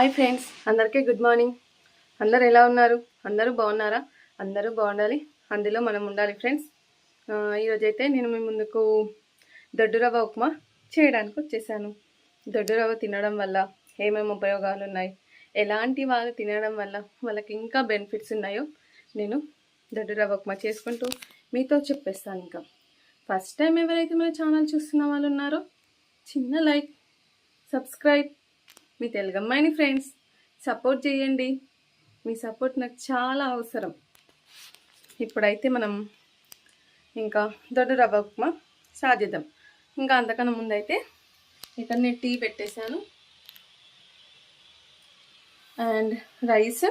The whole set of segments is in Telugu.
హాయ్ ఫ్రెండ్స్ అందరికీ గుడ్ మార్నింగ్ అందరు ఎలా ఉన్నారు? అందరూ బాగున్నారా? అందరూ బాగుండాలి. అందులో మనం ఉండాలి ఫ్రెండ్స్ ఆ, ఈరోజైతే నేను మీ ముందుకు దొడ్డు రవ్వ ఉప్మా చేయడానికి వచ్చేసాను. దొడ్డు రవ్వ తినడం వల్ల ఏమేమి ఉపయోగాలు ఉన్నాయి? ఎలాంటి వాళ్ళు తినడం వల్ల వాళ్ళకి ఇంకా బెనిఫిట్స్ ఉన్నాయో నేను దొడ్డురవ్వ ఉప్మా చేసుకుంటూ మీతో చెప్పేస్తాను ఇంకా. ఫస్ట్ టైం ఎవరైతే మన ఛానల్ చూస్తున్న వాళ్ళు ఉన్నారో చిన్న లైక్ సబ్స్క్రైబ్ మీ తెలుగమ్మాయిని ఫ్రెండ్స్ సపోర్ట్ చేయండి. మీ సపోర్ట్ నాకు చాలా అవసరం. ఇప్పుడైతే మనం ఇంకా దొడ్డు రవ్వ ఉప్మా సాధిద్దాం. ఇంకా అంతకన్నా ముందైతే ఇక్కడ నేను టీ పెట్టేశాను. అండ్ రైస్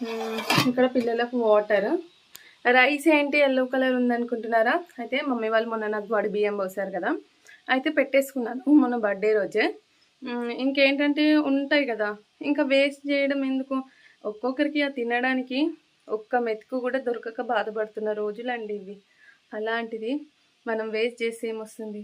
hmm, ఇక్కడ పిల్లలకు వాటర్ రైస్ ఏంటి ఎల్లో కలర్ ఉందనుకుంటున్నారా? అయితే మమ్మీ వాళ్ళు మొన్న నాకు వడి బియ్యం పోసారు కదా. అయితే పెట్టేసుకున్నాను. మొన్న బర్త్డే రోజే. ఇంకేంటంటే ఉంటాయి కదా. ఇంకా వేస్ట్ చేయడం ఎందుకు? ఒక్కొక్కరికి అది తినడానికి ఒక్క మెతుకు కూడా దొరకక బాధపడుతున్న రోజులండి ఇవి. అలాంటిది మనం వేస్ట్ చేసి ఏమొస్తుంది?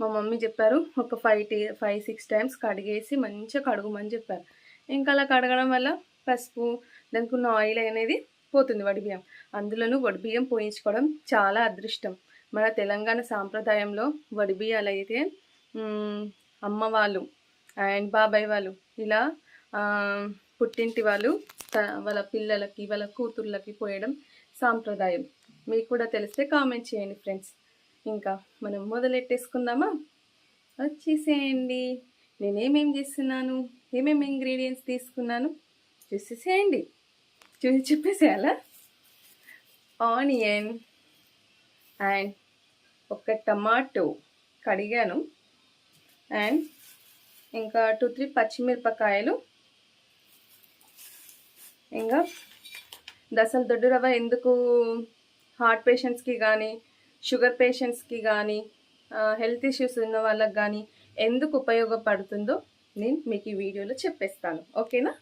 మా మమ్మీ చెప్పారు ఒక five to five six times కడిగేసి మంచిగా కడుగుమని చెప్పారు. ఇంకా అలా కడగడం వల్ల పసుపు దానికి ఉన్న ఆయిల్ అనేది పోతుంది వడి బియ్యం అందులోనూ వడి బియ్యం పోయించుకోవడం చాలా అదృష్టం. మన తెలంగాణ సాంప్రదాయంలో వడిబియ్యాలు అయితే అమ్మ వాళ్ళు అండ్ బాబాయ్ వాళ్ళు ఇలా పుట్టింటి వాళ్ళు త- వాళ్ళ పిల్లలకి వాళ్ళ కూతుర్లకి పోయడం సాంప్రదాయం. మీకు కూడా తెలిస్తే కామెంట్ చేయండి ఫ్రెండ్స్. ఇంకా మనం మొదలెట్టేసుకుందామా? వచ్చేసేయండి. నేనేమేం చేస్తున్నాను? ఏమేమి ఇంగ్రీడియంట్స్ తీసుకున్నాను? చూసేసేయండి. చూసి చెప్పేసేయాలా? ఆనియన్ అండ్ ఒక టమాటో కడిగాను. అండ్ ఇంకా టూ త్రీ పచ్చిమిరపకాయలు. ఇంకా దసలు దొడ్డు రవ్వ ఎందుకు హార్ట్ పేషెంట్స్కి కానీ షుగర్ పేషెంట్స్కి కానీ హెల్త్ ఇష్యూస్ ఉన్న వాళ్ళకి కానీ ఎందుకు ఉపయోగపడుతుందో నేను మీకు ఈ వీడియోలో చెప్పేస్తాను. ఓకేనా?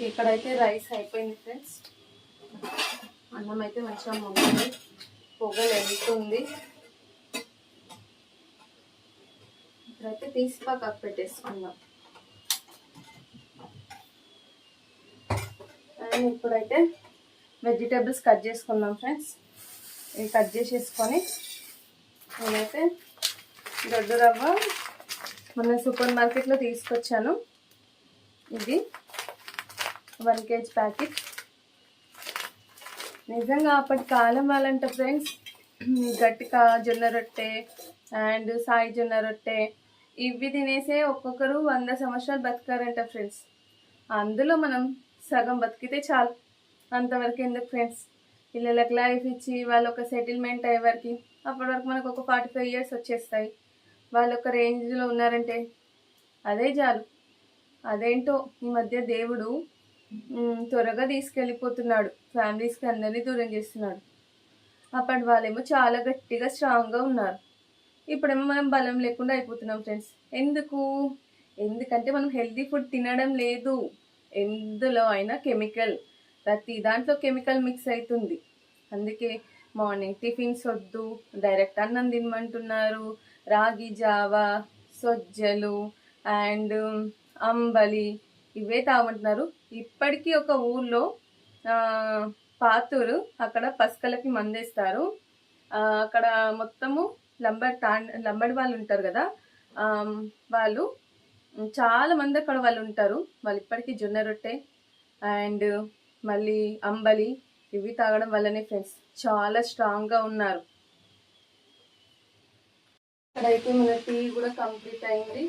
ఇక్కడైతే రైస్ అయిపోయింది ఫ్రెండ్స్. అన్నం అయితే మంచిగా మొగ్గింది. పొగలు వెళ్తుంది. ఇప్పుడైతే తీసి పక్కకు పెట్టేసుకుందాం. అండ్ ఇప్పుడైతే వెజిటేబుల్స్ కట్ చేసుకుందాం ఫ్రెండ్స్. ఇవి కట్ చేసేసుకొని నేనైతే దొడ్డు రవ్వ మొన్న సూపర్ మార్కెట్లో తీసుకొచ్చాను. ఇది వన్ కేజీ ప్యాకెట్. నిజంగా అప్పటి కాలం వాళ్ళంట ఫ్రెండ్స్ గట్టిగా జొన్న రొట్టె అండ్ సాయి జొన్న రొట్టె ఇవి తినేసే ఒక్కొక్కరు వంద సంవత్సరాలు బతికారంట ఫ్రెండ్స్. అందులో మనం సగం బతికితే చాలు. అంతవరకు ఎందుకు ఫ్రెండ్స్? పిల్లలకు లైఫ్ ఇచ్చి వాళ్ళు ఒక సెటిల్మెంట్ అయ్యే వరకు అప్పటి వరకు మనకు ఒక ఫార్టీ ఫైవ్ ఇయర్స్ వచ్చేస్తాయి. వాళ్ళు ఒక రేంజ్లో ఉన్నారంటే అదే చాలు. అదేంటో ఈ మధ్య దేవుడు త్వరగా తీసుకెళ్ళిపోతున్నాడు. ఫ్యామిలీస్కి అందరినీ దూరం చేస్తున్నాడు. అప్పటి వాళ్ళేమో చాలా గట్టిగా స్ట్రాంగ్గా ఉన్నారు. ఇప్పుడేమో మనం బలం లేకుండా అయిపోతున్నాం ఫ్రెండ్స్ ఎందుకు? ఎందుకంటే మనం హెల్తీ ఫుడ్ తినడం లేదు. ఎందులో అయినా కెమికల్ ప్రతి దాంట్లో కెమికల్ మిక్స్ అవుతుంది అందుకే మార్నింగ్ టిఫిన్స్ వద్దు డైరెక్ట్ అన్నం తినమంటున్నారు. రాగి జావా సొజ్జలు అండ్ um, అంబలి ఇవే తాగమంటున్నారు. ఇప్పటికీ ఒక ఊర్లో పాతూరు అక్కడ పసుకలకి మందేస్తారు. అక్కడ మొత్తము లంబడ్ తాండ్ లంబడి వాళ్ళు ఉంటారు కదా వాళ్ళు చాలా మంది అక్కడ వాళ్ళు ఉంటారు. వాళ్ళు ఇప్పటికీ జొన్న రొట్టె అండ్ మళ్ళీ అంబలి ఇవి తాగడం వల్లనే ఫ్రెండ్స్ చాలా స్ట్రాంగ్గా ఉన్నారు. ఇక్కడైతే మన టీ కూడా కంప్లీట్ అయింది.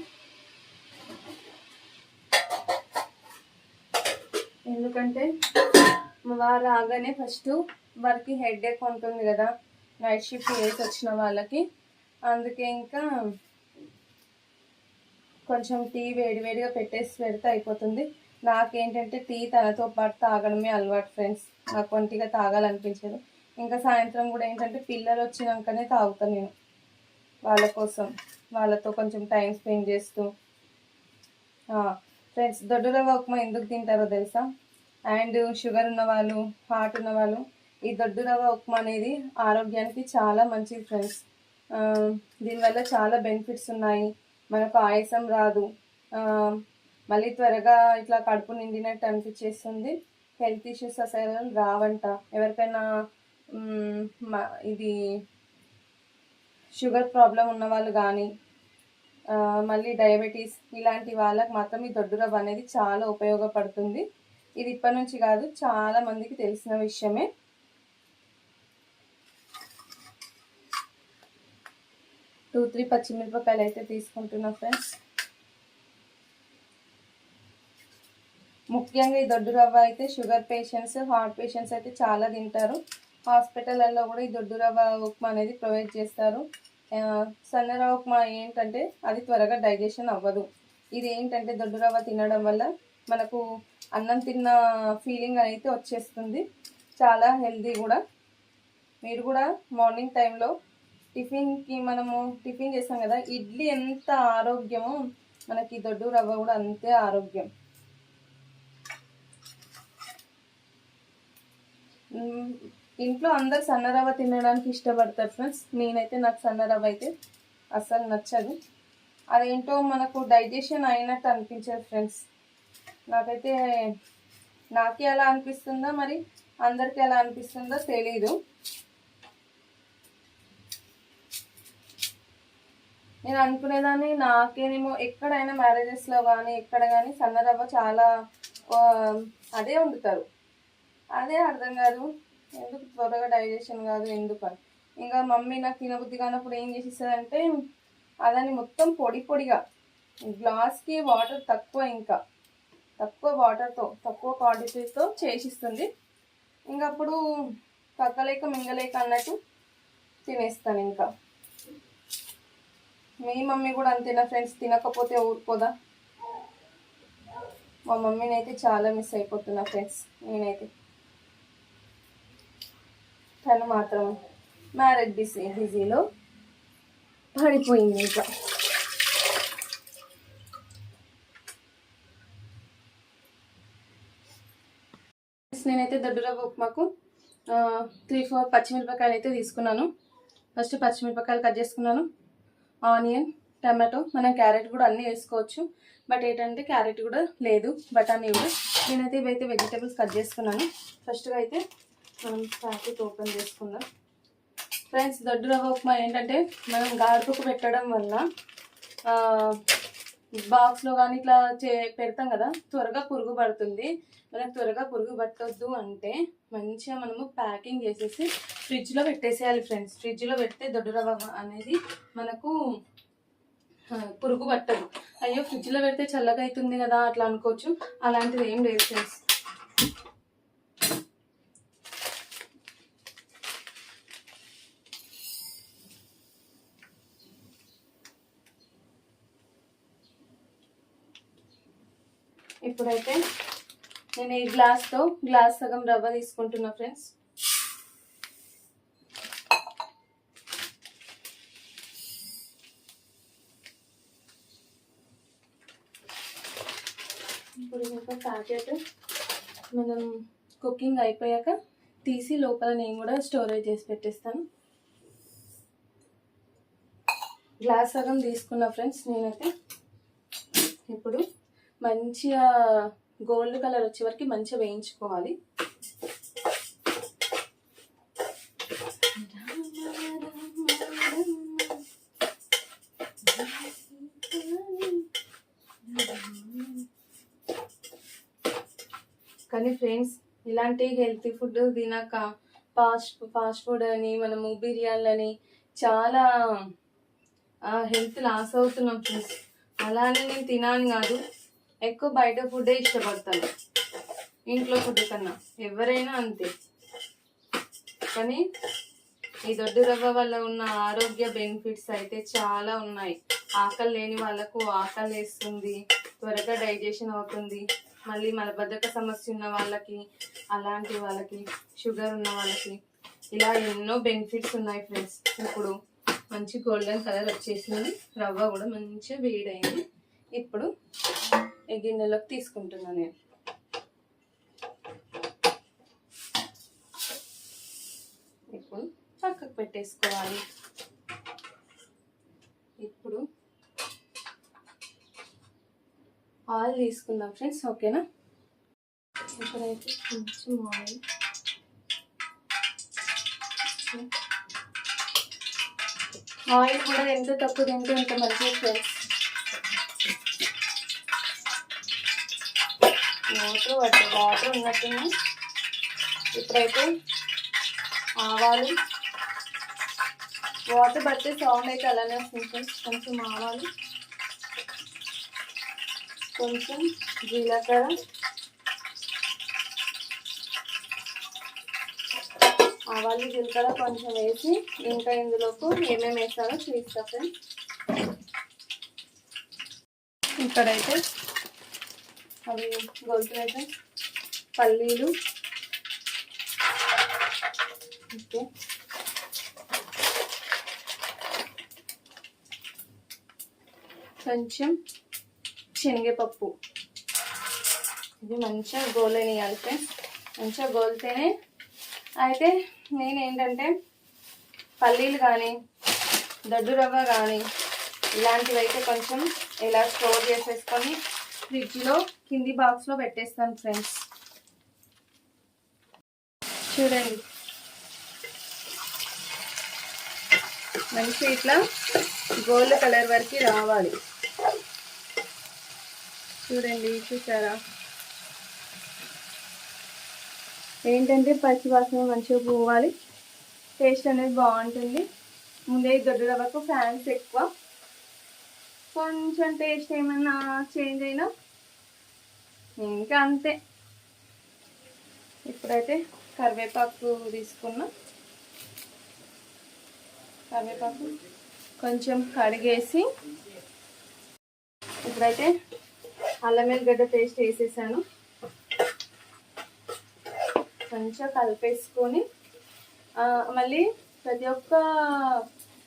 ఎందుకంటే వారు రాగానే ఫస్ట్ వారికి హెడ్ ఎక్ ఉంటుంది కదా. నైట్ షిఫ్ట్ చేసి వచ్చిన వాళ్ళకి. అందుకే ఇంకా కొంచెం టీ వేడివేడిగా పెట్టేసి పెడితే అయిపోతుంది. నాకేంటంటే టీ తనతో పాటు తాగడమే అలవాటు ఫ్రెండ్స్. నాకు ఒంటిగా తాగాలనిపించదు. ఇంకా సాయంత్రం కూడా ఏంటంటే పిల్లలు వచ్చినాకనే తాగుతాను నేను. వాళ్ళ కోసం. వాళ్ళతో కొంచెం టైం స్పెండ్ చేస్తూ. ఫ్రెండ్స్ దొడ్డు రవ్వ ఉప్మా ఎందుకు తింటారో తెలుసా? అండ్ షుగర్ ఉన్న వాళ్ళు హార్ట్ ఉన్న వాళ్ళు ఈ దొడ్డు రవ్వ ఉప్మా అనేది ఆరోగ్యానికి చాలా మంచిది ఫ్రెండ్స్ దీనివల్ల చాలా బెనిఫిట్స్ ఉన్నాయి. మనకు ఆయాసం రాదు. మళ్ళీ త్వరగా ఇట్లా కడుపు నిండినట్టు అనిపించేస్తుంది. హెల్త్ ఇష్యూస్ అసలు రావంట. ఎవరికైనా ఇది షుగర్ ప్రాబ్లం ఉన్న వాళ్ళు కానీ మళ్ళీ డయాబెటీస్ ఇలాంటి వాళ్ళకి మాత్రం ఈ దొడ్డు రవ్వ అనేది చాలా ఉపయోగపడుతుంది. ఇది ఇప్పటి నుంచి కాదు చాలా మందికి తెలిసిన విషయమే. టూ త్రీ పచ్చిమిరపకాయలు అయితే తీసుకుంటున్నా ఫ్రెండ్స్. ముఖ్యంగా ఈ దొడ్డు రవ్వ అయితే షుగర్ పేషెంట్స్ హార్ట్ పేషెంట్స్ అయితే చాలా తింటారు. హాస్పిటల్లో కూడా ఈ దొడ్డు రవ్వ ఉప్మా అనేది ప్రొవైడ్ చేస్తారు. సన్నరవ్వ సన్న రవ్వ ఉప్మా ఏంటంటే అది త్వరగా డైజెషన్ అవ్వదు. ఇది ఏంటంటే దొడ్డు రవ్వ తినడం వల్ల మనకు అన్నం తిన్న ఫీలింగ్ అయితే వచ్చేస్తుంది. చాలా హెల్దీ కూడా. మీరు కూడా మార్నింగ్ టైంలో టిఫిన్కి మనము టిఫిన్ చేస్తాం కదా ఇడ్లీ ఎంత ఆరోగ్యమో మనకి దొడ్డు రవ్వ కూడా అంతే ఆరోగ్యం. ఇంట్లో అందరు సన్న రవ్వ తినడానికి ఇష్టపడతారు ఫ్రెండ్స్. నేనైతే నాకు సన్న రవ్వ అయితే అస్సలు నచ్చదు. అదేంటో మనకు డైజెషన్ అయినట్టు అనిపించదు ఫ్రెండ్స్. నాకైతే నాకే ఎలా అనిపిస్తుందో మరి అందరికీ ఎలా అనిపిస్తుందో తెలీదు. నేను అనుకునేదాన్ని నాకేనేమో ఎక్కడైనా మ్యారేజెస్లో కానీ ఎక్కడ కానీ సన్నదవ్వ చాలా అదే వండుతారు. అదే అర్థం కాదు. ఎందుకు త్వరగా డైజెషన్ కాదు ఎందుకని? ఇంకా మమ్మీ నాకు తినబుద్ధి కానప్పుడు ఏం చేసిస్తుందంటే అదని మొత్తం పొడి పొడిగా గ్లాస్కి వాటర్ తక్కువ ఇంకా తక్కువ వాటర్తో తక్కువ క్వాంటిటీతో చేసిస్తుంది. ఇంకా అప్పుడు కక్కలేక మింగలేక అన్నట్టు తినేస్తాను ఇంకా. మీ మమ్మీ కూడా అంతేనా ఫ్రెండ్స్ తినకపోతే ఊరుకోదా మా మమ్మీని అయితే చాలా మిస్ అయిపోతున్నా ఫ్రెండ్స్ నేనైతే. తను మాత్రం మ్యారేజ్ బిజీ బిజీలో పడిపోయింది ఇంకా. నేనైతే దొడ్డురవ్వ ఉప్మాకు త్రీ ఫోర్ పచ్చిమిరపకాయలు అయితే తీసుకున్నాను. ఫస్ట్ పచ్చిమిరపకాయలు కట్ చేసుకున్నాను. ఆనియన్ టమాటో మనం క్యారెట్ కూడా అన్నీ వేసుకోవచ్చు. బట్ ఏంటంటే క్యారెట్ కూడా లేదు బఠానీ కూడా. నేనైతే ఇవైతే వెజిటేబుల్స్ కట్ చేసుకున్నాను. ఫస్ట్గా అయితే మనం ప్యాకెట్ ఓపెన్ చేసుకుందాం. ఫ్రెండ్స్ దొడ్డు రవ్వ ఉప్మా ఏంటంటే మనం గాడుపుకు పెట్టడం వల్ల బాక్స్లో కానీ ఇట్లా చే పెడతాం కదా త్వరగా పురుగు పడుతుంది. మనకు త్వరగా పురుగు పట్టొద్దు అంటే మంచిగా మనము ప్యాకింగ్ చేసేసి ఫ్రిడ్జ్లో పెట్టేసేయాలి ఫ్రెండ్స్ ఫ్రిడ్జ్లో పెడితే దొడ్డు రవ్వ అనేది మనకు పురుగు పట్టదు. అయ్యో ఫ్రిడ్జ్లో పెడితే చల్లగా అవుతుంది కదా అట్లా అనుకోవచ్చు. అలాంటిది ఏం లేదు ఫ్రెండ్స్ ఇప్పుడైతే నేను ఈ గ్లాస్తో గ్లాస్ సగం రవ్వ తీసుకుంటున్నా ఫ్రెండ్స్ ఒక ప్యాకెట్ మనం కుకింగ్ అయిపోయాక తీసి లోపల నేను కూడా స్టోరేజ్ చేసి పెట్టేస్తాను. గ్లాస్ సగం తీసుకున్నా ఫ్రెండ్స్ నేనైతే. ఇప్పుడు మంచిగా గోల్డ్ కలర్ వచ్చే వరకు మంచిగా వేయించుకోవాలి. కానీ ఫ్రెండ్స్ ఇలాంటి హెల్తీ ఫుడ్ తినాక ఫాస్ట్ ఫాస్ట్ ఫుడ్ అని మనము బిర్యానీ అని చాలా హెల్త్ లాస్ అవుతున్నాం ఫ్రెండ్స్. అలానే నేను తినాను కాదు ఎక్కువ బయట ఫుడ్డే ఇష్టపడతాను. ఇంట్లో ఫుడ్ కన్నా ఎవరైనా అంతే. కానీ ఈ దొడ్డు రవ్వ వల్ల ఉన్న ఆరోగ్య బెనిఫిట్స్ అయితే చాలా ఉన్నాయి. ఆకలి లేని వాళ్ళకు ఆకలి వేస్తుంది త్వరగా డైజెషన్ అవుతుంది. మళ్ళీ మలబద్ధక సమస్య ఉన్న వాళ్ళకి అలాంటి వాళ్ళకి షుగర్ ఉన్న వాళ్ళకి ఇలా ఎన్నో బెనిఫిట్స్ ఉన్నాయి ఫ్రెండ్స్. ఇప్పుడు మంచి గోల్డెన్ కలర్ వచ్చేసింది. రవ్వ కూడా మంచిగా వేడైంది. ఇప్పుడు ఈ గిన్నెలోకి తీసుకుంటున్నాను నేను. ఇప్పుడు పక్కకు పెట్టేసుకోవాలి. ఇప్పుడు ఆయిల్ తీసుకుందాం ఫ్రెండ్స్ ఓకేనా? ఇప్పుడైతే కొంచెం ఆయిల్. ఆయిల్ కూడా ఎంత తక్కువ తింటే ఎంత మంచిది ఫ్రెండ్స్. వాటర్ పట్టు వాటర్ ఉన్నట్టుగా ఇప్పుడైతే ఆవాలు. వాటర్ పడితే సౌండ్ అయితే అలానే వస్తుంది ఫ్రెండ్స్ కొంచెం ఆవాలు. కొంచెం జీలకర్ర. ఆవాలు జీలకర్ర కొంచెం వేసి ఇంకా ఇందులోకి ఏమేమి వేస్తారో చూస్తా ఫ్రెండ్స్. ఇక్కడైతే అవి గొలుసులైతే పల్లీలు. ఓకే. కొంచెం శనగపప్పు. ఇది మంచిగా గోలనియాలి ఫ్రెండ్స్. మంచిగా గోలితేనే అయితే నేను ఏంటంటే పల్లీలు కానీ దడ్డు రవ్వ కానీ ఇలాంటివి అయితే కొంచెం ఇలా స్టోర్ చేసేసుకొని ఫ్రిడ్జ్లో కింది బాక్స్లో పెట్టేస్తాను ఫ్రెండ్స్. చూడండి. మంచి ఇట్లా గోల్డ్ కలర్ వరకు రావాలి. చూడండి చూసారా? ఏంటంటే పచ్చివాసన మంచిగా పోవాలి. టేస్ట్ అనేది బాగుంటుంది. ముందే దొడ్డు రవ్వకు ఫ్యాన్స్ ఎక్కువ. కొంచెం టేస్ట్ ఏమన్నా చేంజ్ అయినా ఇంకా అంతే. ఇప్పుడైతే కరివేపాకు తీసుకున్నా. కరివేపాకు కొంచెం కడిగేసి ఇప్పుడైతే అల్లం వెల్లిగడ్డ పేస్ట్ వేసేసాను. మంచిగా కలిపేసుకొని మళ్ళీ ప్రతి ఒక్క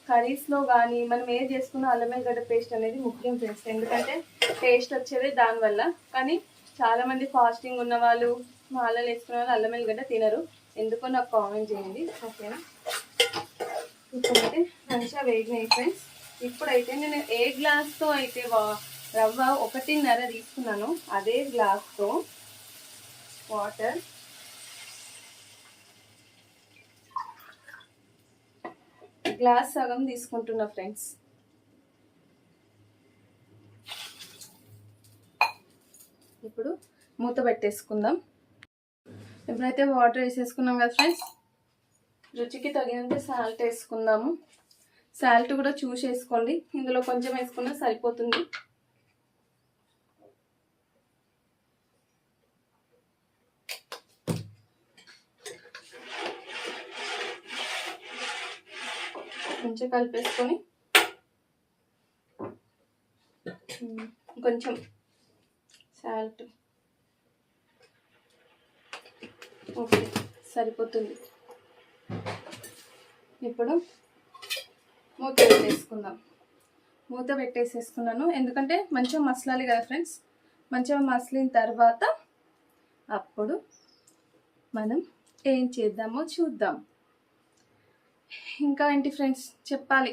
కర్రీస్లో కానీ మనం ఏది చేసుకున్న అల్లం వెల్లిగడ్డ పేస్ట్ అనేది ముఖ్యం ఫ్రెండ్స్. ఎందుకంటే టేస్ట్ వచ్చేది దానివల్ల. కానీ చాలామంది ఫాస్టింగ్ ఉన్న వాళ్ళు మాలలు వేసుకున్న వాళ్ళు అల్లం వెల్లిగడ్డ తినరు. ఎందుకో నాకు కామెంట్ చేయండి. ఓకేనా? ఇప్పుడైతే మంచిగా వేగినాయి ఫ్రెండ్స్. ఇప్పుడైతే నేను ఏ గ్లాస్తో అయితే వా- రవ్వ ఒకటిన్నర తీసుకున్నాను. అదే గ్లాస్తో వాటర్. గ్లాస్ సగం తీసుకుంటున్నా ఫ్రెండ్స్. ఇప్పుడు మూత పెట్టేసుకుందాం. ఎప్పుడైతే వాటర్ వేసేసుకున్నాం కదా ఫ్రెండ్స్. రుచికి తగినంత సాల్ట్ వేసుకుందాము. సాల్ట్ కూడా చూసి వేసుకోండి ఇందులో కొంచెం వేసుకున్నా సరిపోతుంది. కొంచెం కలిపేసుకొని కొంచెం సాల్ట్. ఓకే సరిపోతుంది. ఇప్పుడు మూత పెట్టేసుకుందాం. మూత పెట్టేసేసుకున్నాను. ఎందుకంటే మంచిగా మసలాలి కదా ఫ్రెండ్స్? మంచిగా మసలిన తర్వాత అప్పుడు మనం ఏం చేద్దామో చూద్దాం. ఇంకా ఏంటి ఫ్రెండ్స్? చెప్పాలి.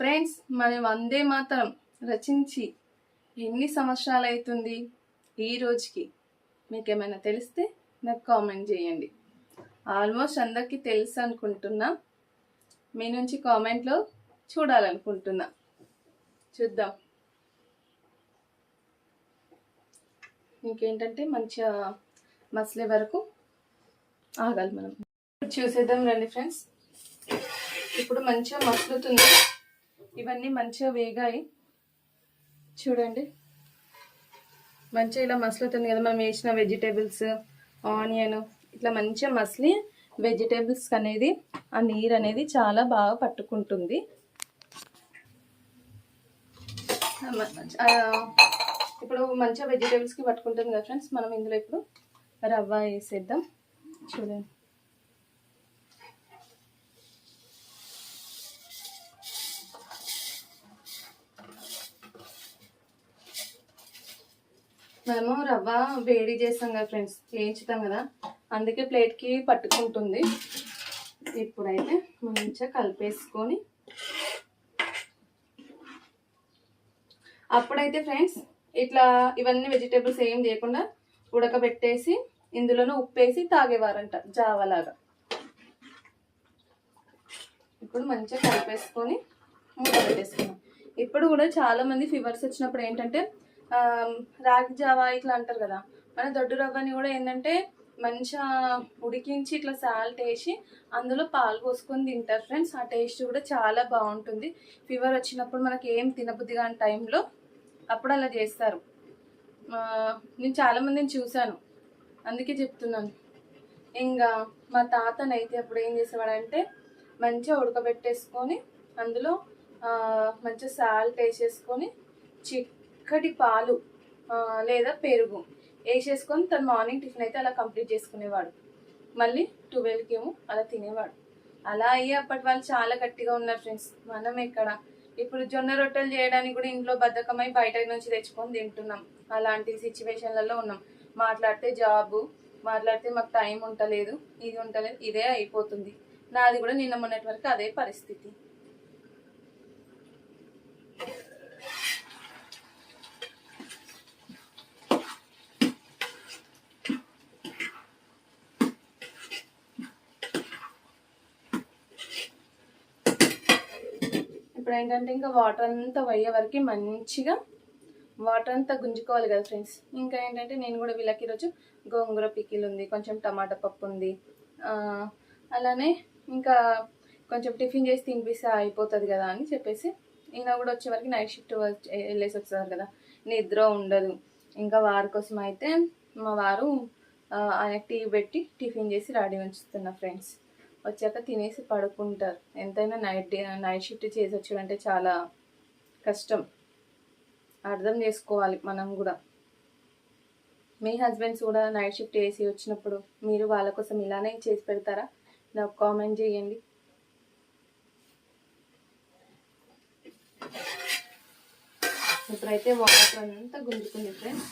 ఫ్రెండ్స్ మన వందే మాత్రం రచించి ఎన్ని సంవత్సరాలు అవుతుంది ఈ రోజుకి? మీకు ఏమైనా తెలిస్తే నాకు కామెంట్ చేయండి. ఆల్మోస్ట్ అందరికీ తెలుసు అనుకుంటున్నా. మీ నుంచి కామెంట్లో చూడాలనుకుంటున్నా. చూద్దాం. ఇంకేంటంటే మంచిగా మసలే వరకు ఆగాలి మనం. చూసేద్దాం రండి ఫ్రెండ్స్. ఇప్పుడు మంచిగా మసులుతుంది. ఇవన్నీ మంచిగా వేగాయి. చూడండి. మంచిగా ఇలా మసులుతుంది కదా మనం వేసిన వెజిటేబుల్స్ ఆనియన్ ఇట్లా మంచిగా మసిలి వెజిటేబుల్స్ అనేది ఆ నీరు అనేది చాలా బాగా పట్టుకుంటుంది. ఇప్పుడు మంచిగా వెజిటేబుల్స్కి పట్టుకుంటుంది కదా ఫ్రెండ్స్ మనం ఇందులో ఇప్పుడు రవ్వ వేసేద్దాం. చూడండి. మేము రవ్వ వేడి చేస్తాం కదా ఫ్రెండ్స్ వేయించుతాం కదా. అందుకే ప్లేట్కి పట్టుకుంటుంది. ఇప్పుడైతే మంచిగా కలిపేసుకొని అప్పుడైతే ఫ్రెండ్స్ ఇట్లా ఇవన్నీ వెజిటేబుల్స్ ఏం చేయకుండా ఉడకబెట్టేసి ఇందులోనే ఉప్పేసి తాగేవారంట జావలాగా. ఇప్పుడు మంచిగా కలిపేసుకొని మూత పెట్టేసుకున్నాం ఇప్పుడు కూడా చాలా మంది ఫీవర్స్ వచ్చినప్పుడు ఏంటంటే రాగి జావా ఇట్లా అంటారు కదా. మన దొడ్డు రవ్వని కూడా ఏంటంటే మంచిగా ఉడికించి ఇట్లా సాల్ట్ వేసి అందులో పాలు పోసుకొని తింటారు ఫ్రెండ్స్ ఆ టేస్ట్ కూడా చాలా బాగుంటుంది. ఫీవర్ వచ్చినప్పుడు మనకి ఏం తినబుద్ధి కాని టైంలో అప్పుడు అలా చేస్తారు. నేను చాలామందిని చూశాను. అందుకే చెప్తున్నాను. ఇంకా మా తాతనైతే అప్పుడు ఏం చేసేవాడంటే మంచిగా ఉడకబెట్టేసుకొని అందులో మంచిగా సాల్ట్ వేసేసుకొని చిక్కటి పాలు లేదా పెరుగు వేసేసుకొని తను మార్నింగ్ టిఫిన్ అయితే అలా కంప్లీట్ చేసుకునేవాడు. మళ్ళీ ట్వెల్వ్కి ఏమో అలా తినేవాడు. అలా అయ్యి అప్పటి వాళ్ళు చాలా గట్టిగా ఉన్నారు ఫ్రెండ్స్. మనం ఎక్కడ? ఇప్పుడు జొన్న రొట్టెలు చేయడానికి కూడా ఇంట్లో బద్ధకమై బయట నుంచి తెచ్చుకొని తింటున్నాం. అలాంటి సిచ్యువేషన్లలో ఉన్నాం. మాట్లాడితే జాబు మాట్లాడితే మాకు టైం ఉండలేదు ఇది ఉండలేదు ఇదే అయిపోతుంది. నాది కూడా నిన్న మొన్నటి వరకు అదే పరిస్థితి. ఇప్పుడు ఏంటంటే ఇంకా వాటర్ అంతా పోయే వరకు మంచిగా వాటర్ అంతా గుంజుకోవాలి కదా ఫ్రెండ్స్. ఇంకా ఏంటంటే నేను కూడా వీళ్ళకి ఈరోజు గోంగూర పికిల్ ఉంది కొంచెం టమాటా పప్పు ఉంది అలానే ఇంకా కొంచెం టిఫిన్ చేసి తినిపిస్తే అయిపోతుంది కదా అని చెప్పేసి ఈయన కూడా వచ్చే వరకు నైట్ షిఫ్ట్ వెళ్ళేసి వస్తారు కదా. నిద్ర ఉండదు. ఇంకా వారి కోసం అయితే మా వారు ఆయన టీ పెట్టి టిఫిన్ చేసి రెడీ ఉంచుతున్నా ఫ్రెండ్స్. వచ్చాక తినేసి పడుకుంటారు. ఎంతైనా నైట్ నైట్ షిఫ్ట్ చేసి వచ్చాడంటే చాలా కష్టం. అర్థం చేసుకోవాలి మనం కూడా. మీ హస్బెండ్స్ కూడా నైట్ షిఫ్ట్ చేసి వచ్చినప్పుడు మీరు వాళ్ళ కోసం ఇలానే చేసి పెడతారా? నాకు కామెంట్ చేయండి. ఇప్పుడైతే వాటర్ అంతా గుంజుకుంది ఫ్రెండ్స్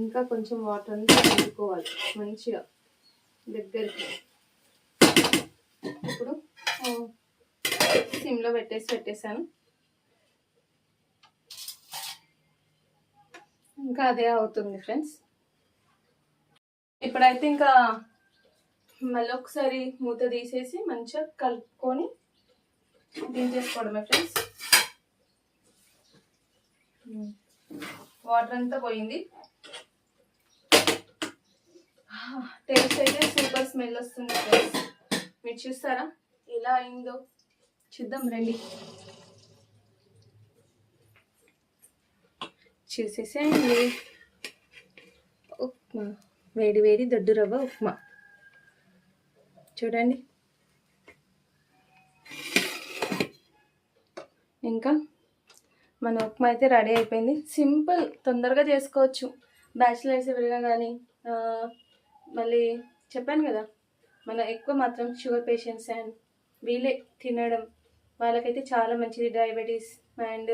ఇంకా కొంచెం వాటర్ అంతా కలుపుకోవాలి మంచిగా దగ్గరికి. ఇప్పుడు సిమ్లో పెట్టేసి పెట్టేశాను. ఇంకా అదే అవుతుంది ఫ్రెండ్స్ ఇప్పుడైతే ఇంకా మళ్ళీ ఒకసారి మూత తీసేసి మంచిగా కలుపుకొని దించేసుకోవడమే ఫ్రెండ్స్ వాటర్ hmm. అంతా పోయింది. టేస్ట్ అయితే సూపర్ స్మెల్ వస్తుంది మీరు చూస్తారా? ఎలా అయిందో? చూద్దాం రండి. చూసేసేయండి. ఉప్మా. వేడి వేడి దొడ్డు రవ్వ ఉప్మా. చూడండి. ఇంకా మన ఉప్మా అయితే రెడీ అయిపోయింది. సింపుల్ తొందరగా చేసుకోవచ్చు. బ్యాచిలర్స్ ఎవరిగా కానీ మళ్ళీ చెప్పాను కదా మన ఎక్కువ మాత్రం షుగర్ పేషెంట్స్ అండ్ వీళ్ళే తినడం వాళ్ళకైతే చాలా మంచిది. డయాబెటీస్ అండ్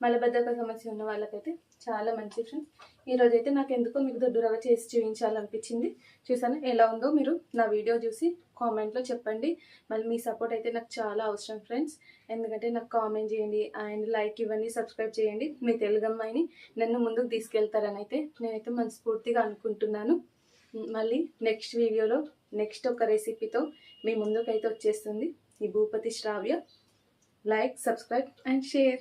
మలబద్ధక సమస్య ఉన్న వాళ్ళకైతే చాలా మంచిది ఫ్రెండ్స్ ఈరోజు అయితే నాకు ఎందుకో మీకు దొడ్డు రవ్వ చేసి చూపించాలనిపించింది. చూసాను ఎలా ఉందో మీరు నా వీడియో చూసి కామెంట్లో చెప్పండి. మళ్ళీ మీ సపోర్ట్ అయితే నాకు చాలా అవసరం ఫ్రెండ్స్ ఎందుకంటే నాకు కామెంట్ చేయండి అండ్ లైక్ ఇవ్వండి సబ్స్క్రైబ్ చేయండి. మీ తెలుగు అమ్మాయిని నన్ను ముందుకు తీసుకెళ్తారని అయితే నేనైతే మనస్ఫూర్తిగా అనుకుంటున్నాను. మళ్ళీ నెక్స్ట్ వీడియోలో నెక్స్ట్ ఒక రెసిపీతో మీ ముందుకైతే వచ్చేస్తుంది ఈ Bhupathi Sravya. Like subscribe and share